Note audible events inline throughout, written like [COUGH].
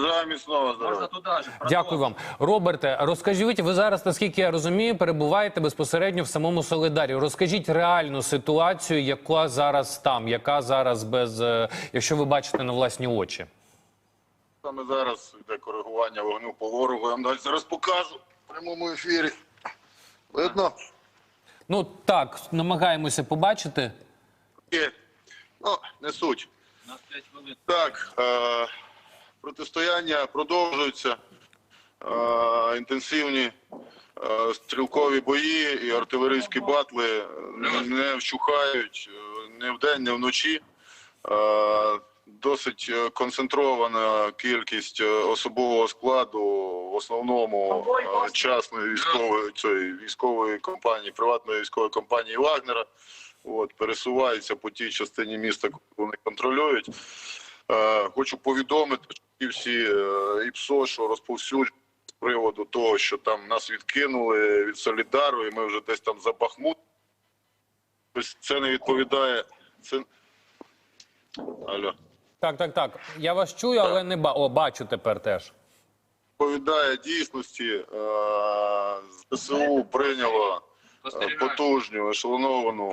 Бажаю міцного Можна здоров'я. туди ж. Дякую вам, Роберте. Розкажіть, ви зараз, наскільки я розумію, перебуваєте безпосередньо в самому Солидарі. Розкажіть реальну ситуацію, яка зараз там, яка зараз без, е, якщо ви бачите на власні очі. Саме зараз йде коригування вогню по ворогу. Я вам далі зараз покажу в прямому ефірі. Видно? Ну так, намагаємося побачити. Є. Ну, не суть. У нас 5 хвилин. Так, е, протистояння продовжуються. Інтенсивні стрілкові бої і артилерійські батли не вщухають е, ні вдень, ні вночі. Досить е, концентрована кількість е, особового складу, в основному е, частної військової цієї військової компанії, приватної військової компанії Вагнера. От, пересуваються по тій частині міста, яку вони контролюють. Хочу повідомити, ті всі е, ІПСО, що розповсюджують з приводу того, що там нас відкинули від Солідару, і ми вже десь там за Бахмут. Тобто це не відповідає. Це... Алло. Так, так, так. Я вас чую, але не ба... О, бачу тепер теж. Відповідає дійсності. Е, ЗСУ прийняло е, потужню ешелоновану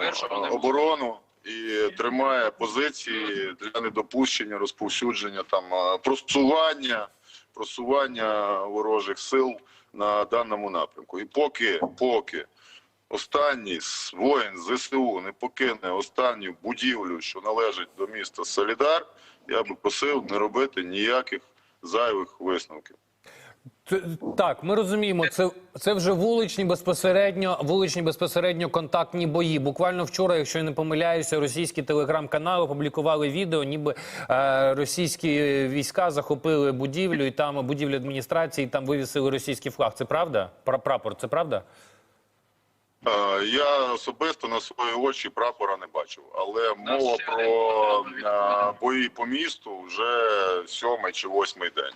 оборону і тримає позиції для недопущення розповсюдження там просування, просування ворожих сил на даному напрямку. І поки, поки останній воїн ЗСУ не покине останню будівлю, що належить до міста Солідар, я би просив не робити ніяких зайвих висновків. Так, ми розуміємо, це, це вже вуличні безпосередньо, вуличні безпосередньо контактні бої. Буквально вчора, якщо я не помиляюся, російські телеграм-канали опублікували відео, ніби е, російські війська захопили будівлю і там будівлю адміністрації, і там вивісили російський флаг. Це правда? Пра- Прапор, це правда? Е, Я особисто на свої очі прапора не бачив, але мова про е, бої по місту вже сьомий чи восьмий день.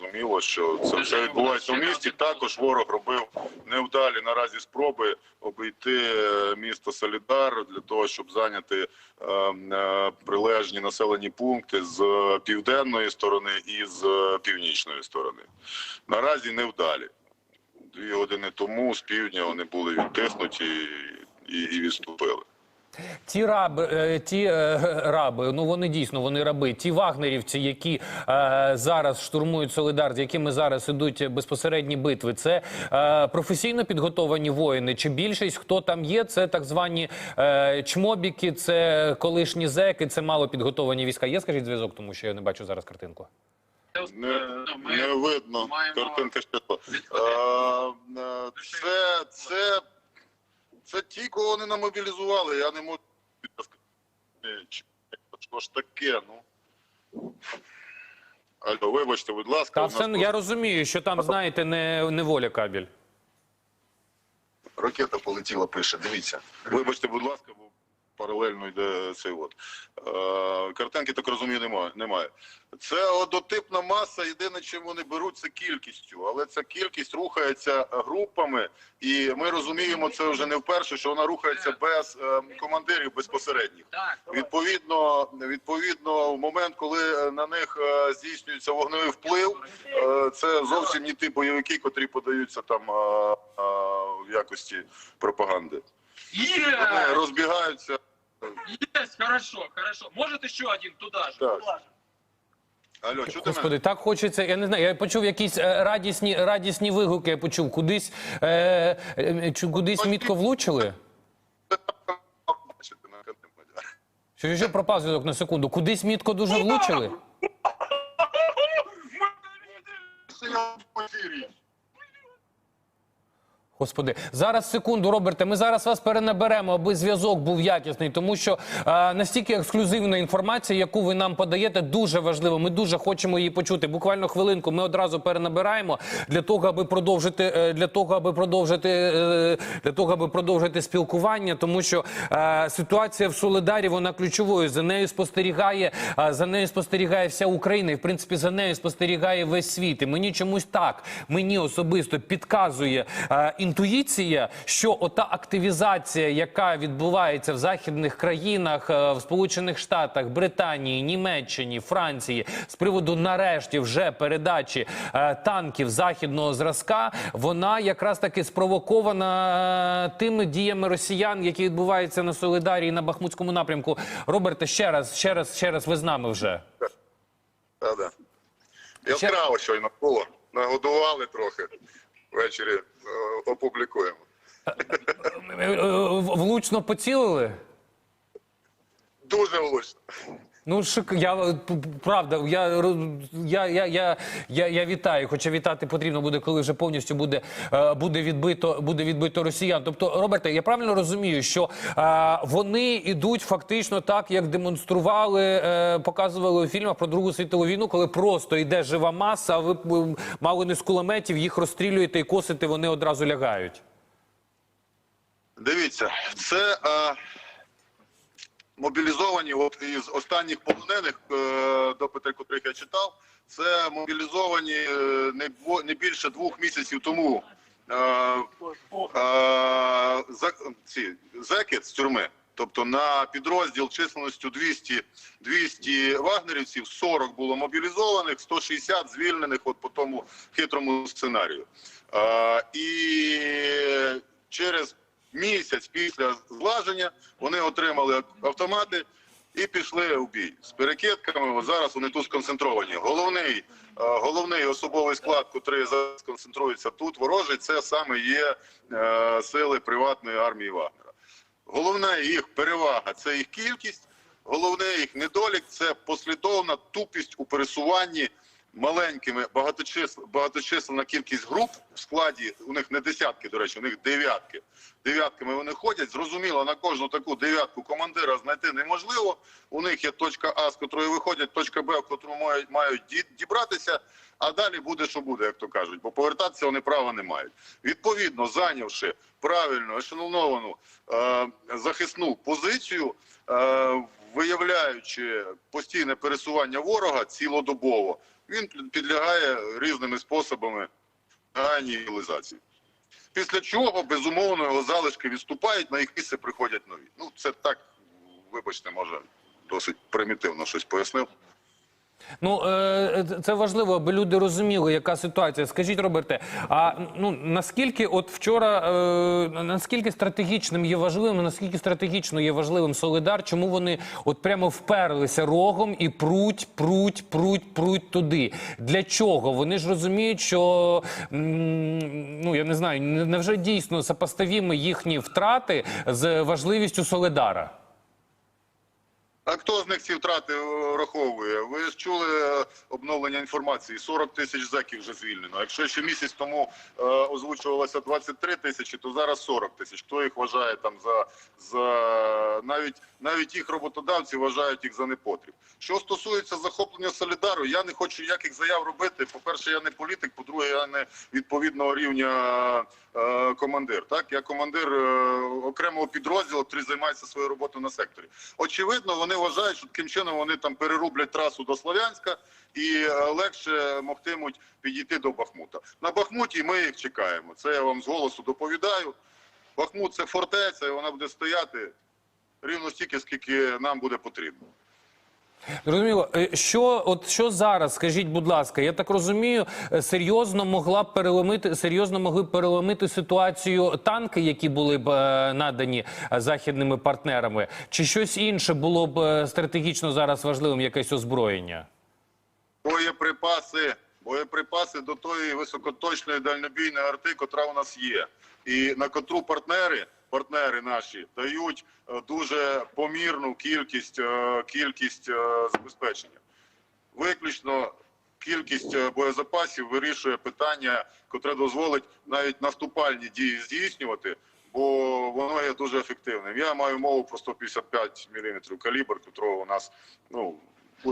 Зрозуміло, що це все відбувається в місті. Також ворог робив невдалі наразі спроби обійти е, місто Солідар для того, щоб зайняти е, е, прилежні населені пункти з південної сторони і з північної сторони. Наразі невдалі. Дві години тому з півдня вони були відтиснуті і, і відступили. Ті раби, е, ті е, [LAUGHS] раби, ну вони дійсно вони раби. Ті вагнерівці, які е, зараз штурмують Солидар, з якими зараз ідуть безпосередні битви, це е, професійно підготовані воїни. Чи більшість хто там є? Це так звані е, чмобіки, це колишні зеки, це мало підготовані війська. Є, скажіть зв'язок, тому що я не бачу зараз картинку. Не, Ну, не видно маємо картинка ще. Е, е, Це, це, це ті, кого вони намобілізували. Я не можу що ж таке, ну. Алло, вибачте, будь ласка. Та все, нас я розумію, що там знаєте, не неволя кабель. Ракета полетіла, пише. Дивіться. Вибачте, будь ласка, бо паралельно йде цей от. Е, картинки, так розумію, немає. немає. Це однотипна маса. Єдине, чим вони беруть, це кількістю. Але ця кількість рухається групами, і ми розуміємо це вже не вперше, що вона рухається без е, командирів безпосередніх. Відповідно, відповідно, в момент, коли на них е, здійснюється вогневий вплив, е, це зовсім не ті бойовики, котрі подаються там е, е, в якості пропаганди. Вони Є! розбігаються. Есть, хорошо, хорошо. Может еще один туда же? Так. Алло, чути Господи, мене? так хочеться. Я не знаю. Я почув якісь е, радісні радісні вигуки. Я почув кудись е, е, чи кудись мітко влучили. Бачите, на. Що що пропав зв'язок на секунду? Кудись мітко дуже влучили. [LAUGHS] Я в ефірі. Господи, зараз секунду, Роберте. Ми зараз вас перенаберемо, аби зв'язок був якісний, тому що е, настільки ексклюзивна інформація, яку ви нам подаєте, дуже важлива. Ми дуже хочемо її почути. Буквально хвилинку. Ми одразу перенабираємо для того, аби продовжити е, для того, аби продовжити е, для того, аби продовжити спілкування, тому що е, ситуація в Солидарі вона ключовою. За нею спостерігає е, за нею спостерігає вся Україна, і в принципі за нею спостерігає весь світ. І мені чомусь так мені особисто підказує е, інтуїція, що ота активізація, яка відбувається в західних країнах, е, в Сполучених Штатах, Британії, Німеччині, Франції, з приводу нарешті вже передачі е, танків західного зразка, вона якраз таки спровокована е, тими діями росіян, які відбуваються на Солидарії на Бахмутському напрямку. Роберте, ще раз, ще раз, ще раз, ви з нами вже. Та-да. Яскраво щойно було. Нагодували трохи. Ввечері опублікуємо. Е, е, Влучно поцілили? Дуже влучно. Ну, шик, я е, правда, я, я, я, я, я, я вітаю. Хоча вітати потрібно буде, коли вже повністю буде, е, буде відбито, буде відбито росіян. Тобто, Роберте, я правильно розумію, що е, вони йдуть фактично так, як демонстрували, е, показували у фільмах про Другу світову війну, коли просто йде жива маса, а ви мало не з кулеметів, їх розстрілюєте і косите, вони одразу лягають. Дивіться, це е, мобілізовані от із останніх полонених е, допити, котрих я читав, це мобілізовані е, не, не більше двох місяців тому е, за, ці, зеки з тюрми. Тобто на підрозділ численністю 200, 200 вагнерівців, 40 було мобілізованих, 160 звільнених от по тому хитрому сценарію. Е, і через місяць після злаження вони отримали автомати і пішли у бій з перекидками. Зараз вони тут сконцентровані. Головний, е, головний особовий склад, який зараз концентрується тут, ворожий, це саме є е, сили приватної армії Вагнера. Головна їх перевага це їх кількість, головне їх недолік це послідовна тупість у пересуванні маленькими багаточисл, багаточисленна кількість груп в складі. У них не десятки, до речі, у них дев'ятки. Дев'ятками вони ходять. Зрозуміло, на кожну таку дев'ятку командира знайти неможливо. У них є точка А, з котрої виходять, точка Б, в котру мають, мають ді- дібратися. А далі буде, що буде, як то кажуть, бо повертатися вони права не мають. Відповідно, зайнявши правильну ешелоновану е, захисну позицію, е, виявляючи постійне пересування ворога цілодобово, він підлягає різними способами негайній реалізації. Після чого, безумовно, його залишки відступають, на їх місце приходять нові. Ну, це так, вибачте, може, досить примітивно щось пояснив. Ну е, це важливо, аби люди розуміли, яка ситуація. Скажіть, Роберте, а ну наскільки от вчора е, наскільки стратегічним є важливим, наскільки стратегічно є важливим Солидар? Чому вони от прямо вперлися рогом і пруть, пруть, пруть, пруть туди? Для чого? Вони ж розуміють, що ну я не знаю, не- невже дійсно сопоставімі їхні втрати з важливістю Солидара? А хто з них ці втрати е, враховує? Ви чули е, обновлення інформації? 40 тисяч зеків вже звільнено. Якщо ще місяць тому е, озвучувалося 23 тисячі, то зараз 40 тисяч. Хто їх вважає там за, за навіть навіть їх роботодавці вважають їх за непотріб. Що стосується захоплення Солідару, я не хочу ніяких заяв робити. По-перше, я не політик, по-друге, я не відповідного рівня е, командир. Так, я командир е, окремого підрозділу, який займається своєю роботою на секторі. Очевидно, вони вважають, що таким чином вони там перерублять трасу до Слов'янська і е, легше могтимуть підійти до Бахмута. На Бахмуті ми їх чекаємо. Це я вам з голосу доповідаю. Бахмут це фортеця, і вона буде стояти рівно стільки, скільки нам буде потрібно. Зрозуміло. Е, Що от що зараз? Скажіть, будь ласка, я так розумію, е, серйозно могла б переломити серйозно могли б переломити ситуацію танки, які були б е, надані західними партнерами, чи щось інше було б стратегічно зараз важливим, якесь озброєння? Боєприпаси, боєприпаси до тої високоточної дальнобійної арти, котра у нас є, і на котру партнери, партнери наші дають е, дуже помірну кількість, е, кількість е, забезпечення. Виключно кількість боєзапасів вирішує питання, котре дозволить навіть наступальні дії здійснювати, бо воно є дуже ефективним. Я маю мову про 155 мм калібр, котрого у нас ну.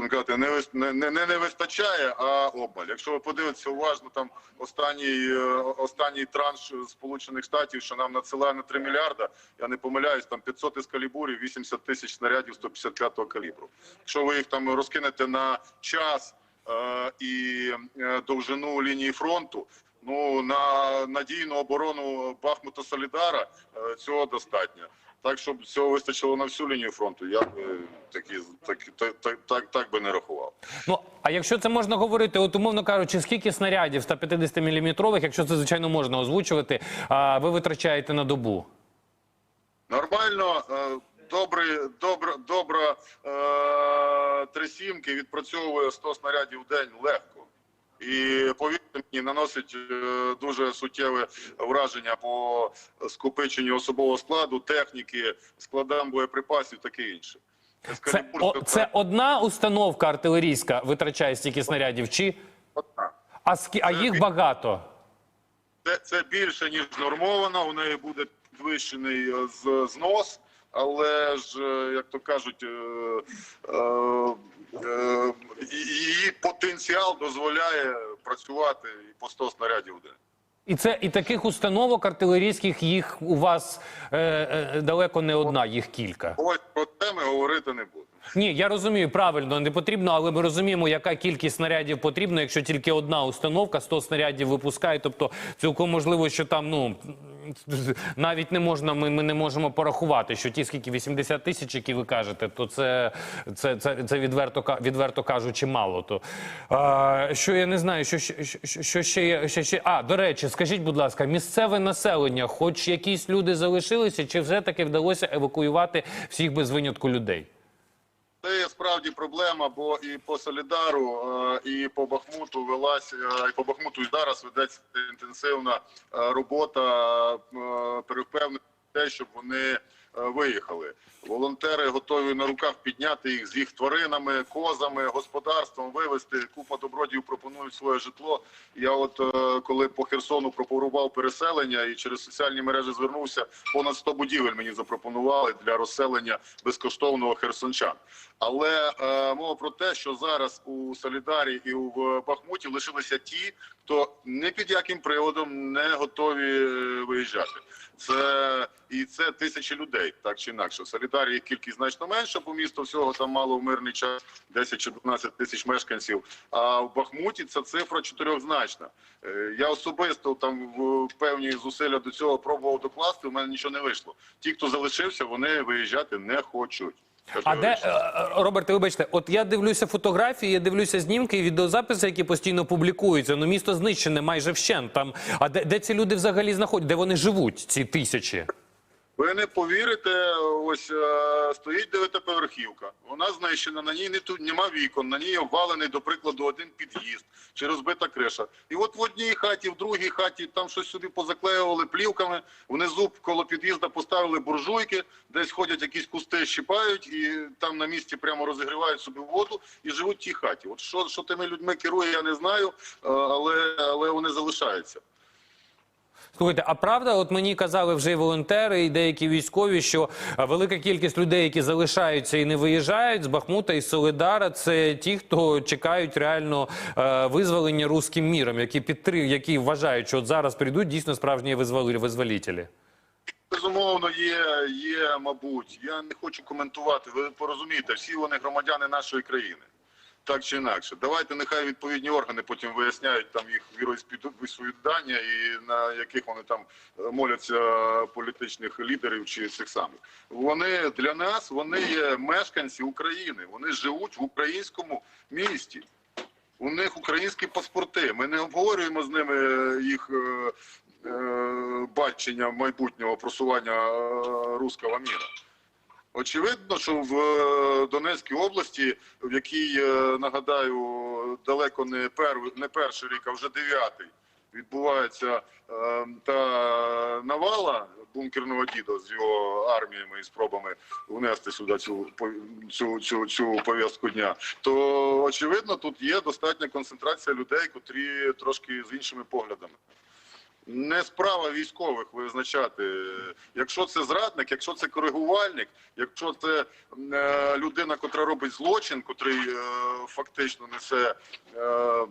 Казати, не, не, не, не, вистачає, а обмаль. Якщо ви подивитеся уважно, там останній, е, останній транш Сполучених Штатів, що нам надсилає на 3 мільярда, я не помиляюсь, там 500 із калібурів, 80 тисяч снарядів 155-го калібру. Якщо ви їх там розкинете на час е, і е, довжину лінії фронту, Ну на надійну оборону Бахмута Солідара е, цього достатньо. Так, щоб цього вистачило на всю лінію фронту, я б е, такі так, так, так, так, так би не рахував. Ну а якщо це можна говорити, от умовно кажучи, скільки снарядів 150 мм, якщо це звичайно можна озвучувати, ви витрачаєте на добу? Нормально, е, добрий, добра, добра трисімки відпрацьовує 100 снарядів в день легко. І повірте мені, наносить е, дуже суттєве враження по скопиченню особового складу, техніки, складам боєприпасів, таке інше. Це, о, це одна установка артилерійська витрачає стільки снарядів, чи одна. а, скі- а їх багато? Це, це більше ніж нормовано. У неї буде підвищений е, знос, але ж, е, як то кажуть, е, е, е, її потенціал дозволяє працювати і по 100 снарядів в день. І це і таких установок артилерійських їх у вас е, е, далеко не одна, їх кілька. Ось про це ми говорити не будемо. Ні, я розумію, правильно, не потрібно, але ми розуміємо, яка кількість снарядів потрібна, якщо тільки одна установка 100 снарядів випускає. Тобто, цілком можливо, що там ну навіть не можна, ми, ми не можемо порахувати, що ті скільки 80 тисяч, які ви кажете, то це, це, це, це відверто відверто кажучи, мало. То а, що я не знаю, що, що, що ще є ще, ще. А до речі, скажіть, будь ласка, місцеве населення, хоч якісь люди залишилися, чи все таки вдалося евакуювати всіх без винятку людей? Це справді проблема, бо і по Солідару, е, і по Бахмуту велась, е, і по Бахмуту і зараз ведеться інтенсивна е, робота перепевнена те, щоб вони виїхали. Волонтери готові на руках підняти їх з їх тваринами, козами, господарством, вивезти. Купа добродіїв пропонують своє житло. Я, от е, коли по Херсону пропорував переселення і через соціальні мережі звернувся, понад 100 будівель мені запропонували для розселення безкоштовного херсончан. Але е, мова про те, що зараз у Солідарі і у Бахмуті лишилися ті, хто не під яким приводом не готові е, виїжджати. Це і це тисячі людей, так чи інакше. Солідарі кількість значно менша, по місту всього там мало в мирний час 10 чи 12 тисяч мешканців. А в Бахмуті ця цифра чотирьохзначна. Е, Я особисто там в певні зусилля до цього пробував докласти. У мене нічого не вийшло. Ті, хто залишився, вони виїжджати не хочуть. А де е, е, Роберте, вибачте, от я дивлюся фотографії, я дивлюся знімки і відеозаписи, які постійно публікуються. Ну місто знищене майже вщент. Там а де, де ці люди взагалі знаходять? Де вони живуть? Ці тисячі? Ви не повірите, ось е, стоїть дев'ятиповерхівка. Вона знищена, на ній не тут нема вікон, на ній обвалений, до прикладу, один під'їзд чи розбита криша. І от в одній хаті, в другій хаті там щось собі позаклеювали плівками. Внизу коло під'їзда поставили буржуйки, десь ходять якісь кусти, щипають, і там на місці прямо розігрівають собі воду і живуть в тій хаті. От що, що тими людьми керує, я не знаю, е, але, але вони залишаються. Слухайте, а правда, от мені казали вже і волонтери, і деякі військові, що велика кількість людей, які залишаються і не виїжджають з Бахмута і Солидара, це ті, хто чекають реально е, визволення руським міром, які підтрив, які вважають, що от зараз прийдуть дійсно справжні визволітелі. Безумовно, є, є, мабуть. Я не хочу коментувати. Ви порозумієте, всі вони громадяни нашої країни. Так чи інакше. Давайте нехай відповідні органи потім виясняють там їх віросповідання і на яких вони там е, моляться політичних лідерів чи цих самих. Вони для нас вони є мешканці України. Вони живуть в українському місті. У них українські паспорти. Ми не обговорюємо з ними е, їх е, е, бачення майбутнього просування руського міра. Очевидно, що в е, Донецькій області, в якій е, нагадаю, далеко не пер, не перший рік, а вже дев'ятий, відбувається е, та навала бункерного діда з його арміями і спробами внести сюди цю цю, цю, цю пов'язку дня, то очевидно тут є достатня концентрація людей, котрі трошки з іншими поглядами. Не справа військових визначати, якщо це зрадник, якщо це коригувальник, якщо це е, людина, котра робить злочин, котрий е, фактично несе е,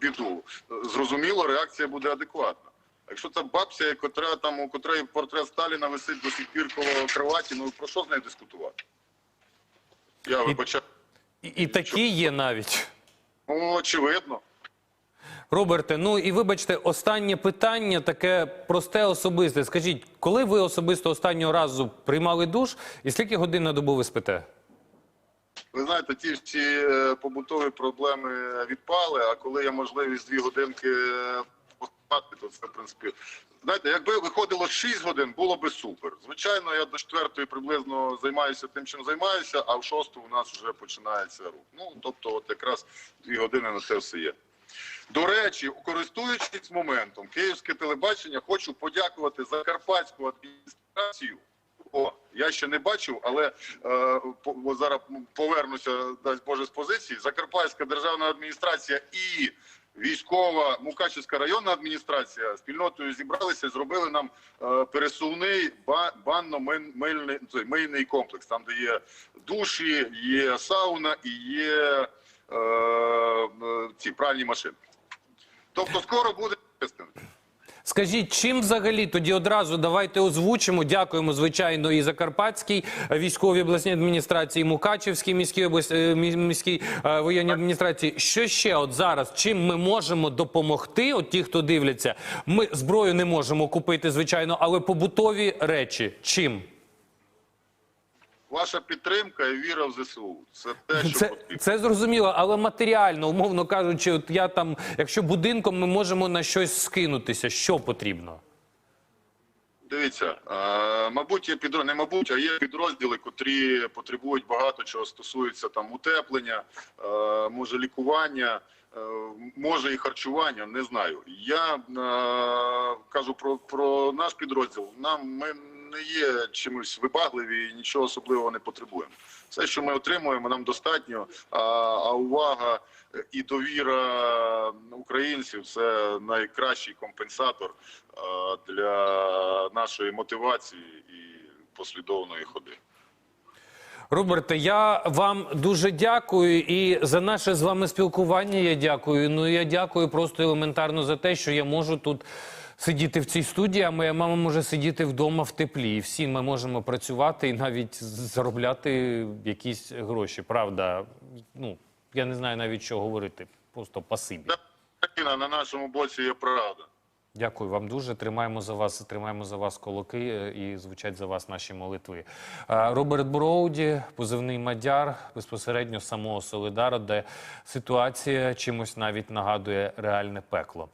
біду, зрозуміло, реакція буде адекватна. Якщо це бабця, котра там у котрої портрет Сталіна висить до сих пір коло кроваті, ну про що з нею дискутувати? Я вибачаю. І, і такі є навіть. Ну, очевидно. Роберте, ну і вибачте, останнє питання таке просте особисте. Скажіть, коли ви особисто останнього разу приймали душ, і скільки годин на добу ви спите? Ви знаєте, ті всі е, побутові проблеми відпали. А коли є можливість дві годинки е, поспати, то це в принципі. Знаєте, якби виходило 6 годин, було би супер. Звичайно, я до четвертої приблизно займаюся тим, чим займаюся, а в шосту у нас вже починається рух. Ну тобто, от якраз дві години на це все є. До речі, користуючись моментом, київське телебачення, хочу подякувати Закарпатську адміністрацію. О, я ще не бачив, але е, по- зараз повернуся, дасть Боже, з позиції. Закарпатська державна адміністрація і військова Мукачівська районна адміністрація спільнотою зібралися і зробили нам е, пересувний ба- банно мильний мийний комплекс, там де є душі, є сауна і є е, е, ці пральні машини. Тобто скоро буде чесним. Скажіть, чим взагалі тоді одразу давайте озвучимо. Дякуємо, звичайно, і Закарпатській військовій обласній адміністрації, і Мукачівській міській область, е, міській е, воєнній адміністрації. Що ще от зараз? Чим ми можемо допомогти? От ті, хто дивляться, ми зброю не можемо купити, звичайно, але побутові речі. Чим? Ваша підтримка і віра в ЗСУ. Це те, що Це, потрібно. це зрозуміло, але матеріально, умовно кажучи, от я там, якщо будинком ми можемо на щось скинутися, що потрібно? Дивіться, е, мабуть, є підрозділи, не мабуть, а є підрозділи, котрі потребують багато чого стосується там утеплення, е, може лікування, може і харчування. Не знаю. Я е, кажу про, про наш підрозділ. Нам ми не є чимось вибагливі і нічого особливого не потребуємо. Все, що ми отримуємо, нам достатньо. А, а увага і довіра українців це найкращий компенсатор для нашої мотивації і послідовної ходи. Роберте, я вам дуже дякую і за наше з вами спілкування. Я дякую. Ну я дякую просто елементарно за те, що я можу тут сидіти в цій студії. А моя мама може сидіти вдома в теплі. І всі ми можемо працювати і навіть заробляти якісь гроші. Правда, ну я не знаю навіть що говорити. Просто пасибі. На нашому боці є правда. Дякую вам дуже. Тримаємо за вас, тримаємо за вас колоки е, і звучать за вас наші молитви. Роберт Броуді, позивний мадяр, безпосередньо з самого Солидара, де ситуація чимось навіть нагадує реальне пекло.